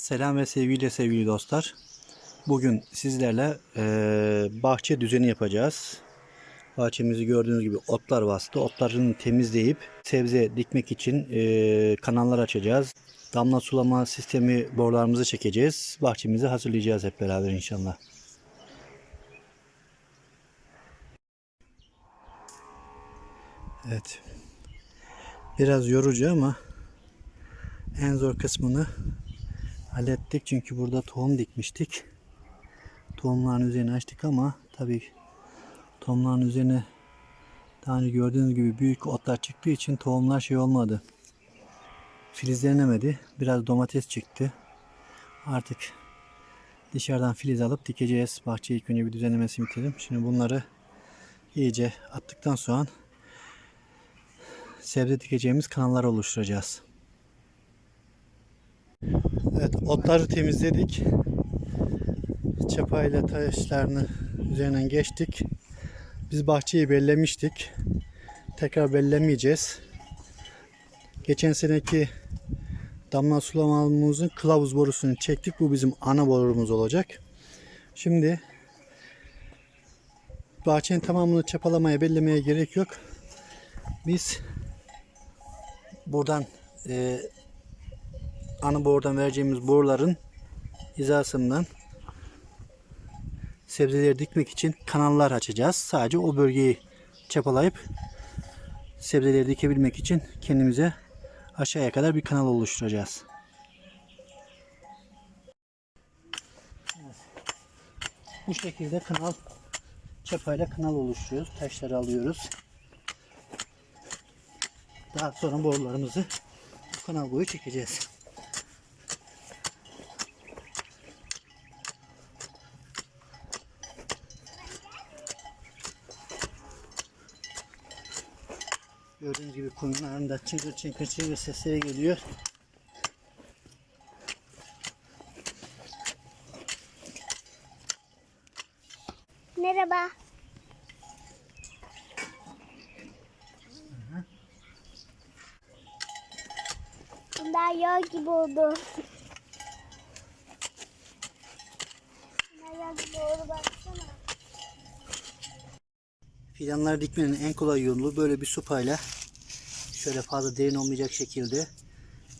Selam ve sevgiyle sevgili dostlar. Bugün sizlerle eee, bahçe düzeni yapacağız. Bahçemizi gördüğünüz gibi otlar bastı. Otlarını temizleyip sebze dikmek için eee, kanallar açacağız. Damla sulama sistemi borularımızı çekeceğiz. Bahçemizi hazırlayacağız hep beraber inşallah. Evet. Biraz yorucu ama en zor kısmını hallettik. Çünkü burada tohum dikmiştik. Tohumların üzerine açtık ama tabii tohumların üzerine daha önce gördüğünüz gibi büyük otlar çıktığı için tohumlar şey olmadı. Filizlenemedi. Biraz domates çıktı. Artık dışarıdan filiz alıp dikeceğiz. Bahçeyi ilk önce bir düzenlemesini bitirelim. Şimdi bunları iyice attıktan sonra sebze dikeceğimiz kanallar oluşturacağız. Evet otları temizledik. Çapayla taşlarını üzerinden geçtik. Biz bahçeyi bellemiştik. Tekrar bellemeyeceğiz. Geçen seneki damla sulamamızın kılavuz borusunu çektik. Bu bizim ana borumuz olacak. Şimdi bahçenin tamamını çapalamaya, bellemeye gerek yok. Biz buradan e, ana borudan vereceğimiz boruların hizasından sebzeleri dikmek için kanallar açacağız. Sadece o bölgeyi çapalayıp sebzeleri dikebilmek için kendimize aşağıya kadar bir kanal oluşturacağız. Bu şekilde kanal çapayla kanal oluşturuyoruz. Taşları alıyoruz. Daha sonra borularımızı bu kanal boyu çekeceğiz. Gördüğünüz gibi kuyumlarında çıngır çıngır çıngır sesleri geliyor. Merhaba. Bunlar yağ gibi oldu. Bunlar yağ gibi oldu baksana. Fidanları dikmenin en kolay yolu böyle bir sopayla şöyle fazla derin olmayacak şekilde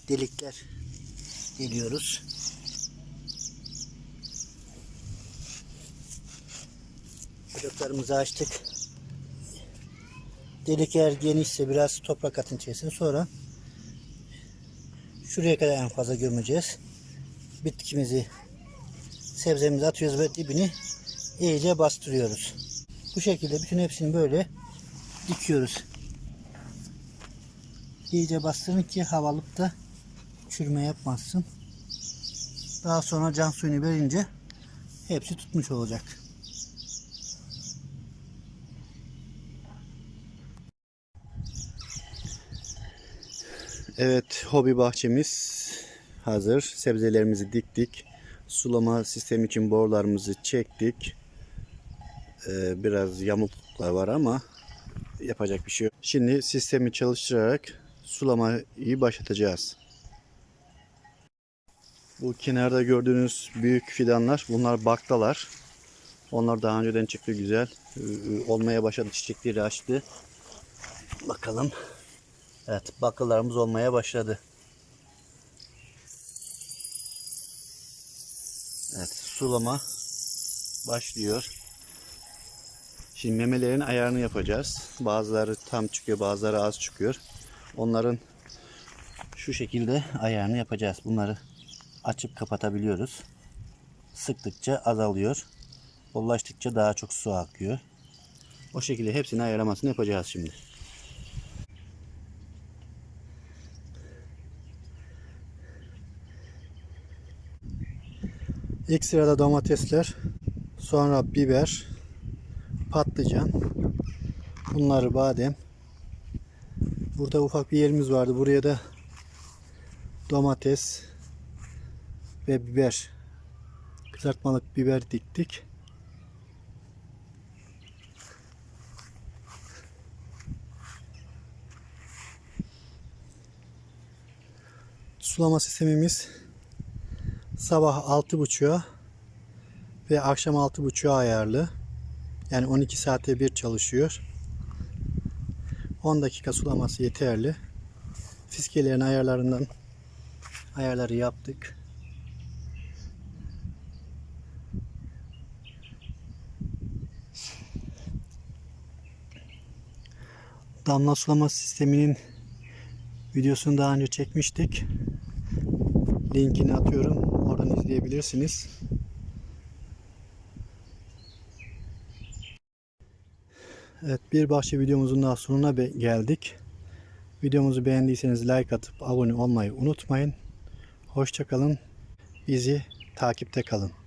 delikler deliyoruz. Bloklarımızı açtık. Delik eğer genişse biraz toprak atın içerisine sonra şuraya kadar en fazla gömeceğiz. Bitkimizi sebzemizi atıyoruz ve dibini iyice bastırıyoruz. Bu şekilde bütün hepsini böyle dikiyoruz. İyice bastırın ki havalık da çürüme yapmazsın. Daha sonra can suyunu verince hepsi tutmuş olacak. Evet, hobi bahçemiz hazır. Sebzelerimizi diktik. Sulama sistemi için borularımızı çektik. Ee, biraz yamukluklar var ama yapacak bir şey yok. Şimdi sistemi çalıştırarak sulamayı başlatacağız. Bu kenarda gördüğünüz büyük fidanlar bunlar baktalar. Onlar daha önceden çıktı güzel. Ee, Olmaya başladı çiçekleri açtı. Bakalım. Evet bakıllarımız olmaya başladı. Evet sulama başlıyor. Şimdi memelerin ayarını yapacağız. Bazıları tam çıkıyor, bazıları az çıkıyor. Onların şu şekilde ayarını yapacağız. Bunları açıp kapatabiliyoruz. Sıktıkça azalıyor. Bollaştıkça daha çok su akıyor. O şekilde hepsini ayarlamasını yapacağız şimdi. İlk sırada domatesler, sonra biber, patlıcan, bunları badem. Burada ufak bir yerimiz vardı. Buraya da domates ve biber, kızartmalık biber diktik. Sulama sistemimiz sabah 6.30'a ve akşam 6.30'a ayarlı. Yani 12 saate bir çalışıyor. 10 dakika sulaması yeterli. Fiskelerin ayarlarından ayarları yaptık. Damla sulama sisteminin videosunu daha önce çekmiştik. Linkini atıyorum. Oradan izleyebilirsiniz. Evet bir bahçe videomuzun daha sonuna geldik. Videomuzu beğendiyseniz like atıp abone olmayı unutmayın. Hoşçakalın. Bizi takipte kalın.